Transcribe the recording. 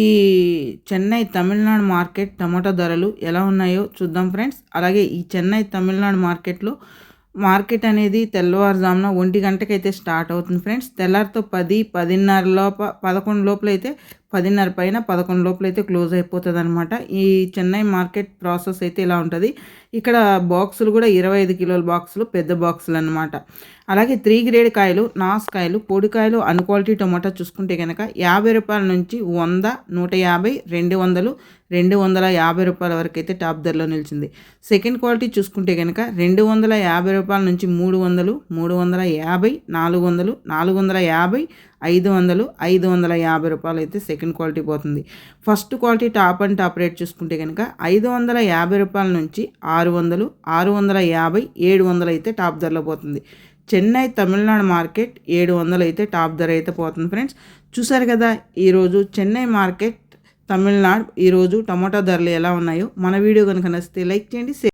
ఈ చెన్నై తమిళనాడు మార్కెట్ టమాటా ధరలు ఎలా ఉన్నాయో చూద్దాం ఫ్రెండ్స్. అలాగే ఈ చెన్నై తమిళనాడు మార్కెట్లో మార్కెట్ అనేది తెల్లవారుజామున ఒంటి గంటకైతే స్టార్ట్ అవుతుంది ఫ్రెండ్స్. తెల్లారితో పది పదిన్నర లోప పదకొండు లోపల అయితే పదిన్నర పైన పదకొండు లోపల అయితే క్లోజ్ అయిపోతుంది అనమాట ఈ చెన్నై మార్కెట్ ప్రాసెస్ అయితే ఇలా ఉంటుంది. ఇక్కడ బాక్సులు కూడా ఇరవై ఐదు కిలోల బాక్సులు పెద్ద బాక్సులు అనమాట అలాగే త్రీ గ్రేడ్ కాయలు నాస్ కాయలు పొడికాయలు అన్ క్వాలిటీ టొమాటో చూసుకుంటే కనుక యాభై రూపాయల నుంచి వంద నూట యాభై రెండు వందలు రెండు వందల యాభై రూపాయల వరకు అయితే టాప్ ధరలో నిలిచింది. సెకండ్ క్వాలిటీ చూసుకుంటే కనుక రెండు వందల యాభై రూపాయల నుంచి మూడు వందలు మూడు వందల యాభై నాలుగు వందలు నాలుగు వందల యాభై ఐదు వందలు ఐదు వందల యాభై రూపాయలు అయితే సెకండ్ క్వాలిటీ పోతుంది. First quality top and top rate చూసుకుంటే కనుక ఐదు వందల యాభై రూపాయల నుంచి ఆరు వందలు ఆరు వందల యాభై ఏడు వందలు అయితే టాప్ ధరలో పోతుంది. చెన్నై తమిళనాడు మార్కెట్ ఏడు వందలు అయితే టాప్ ధర అయితే పోతుంది ఫ్రెండ్స్. చూసారు కదా ఈరోజు చెన్నై మార్కెట్ తమిళనాడు ఈరోజు టమాటా ధరలు ఎలా ఉన్నాయో మన వీడియో కనుక నచ్చితే లైక్ చేయండి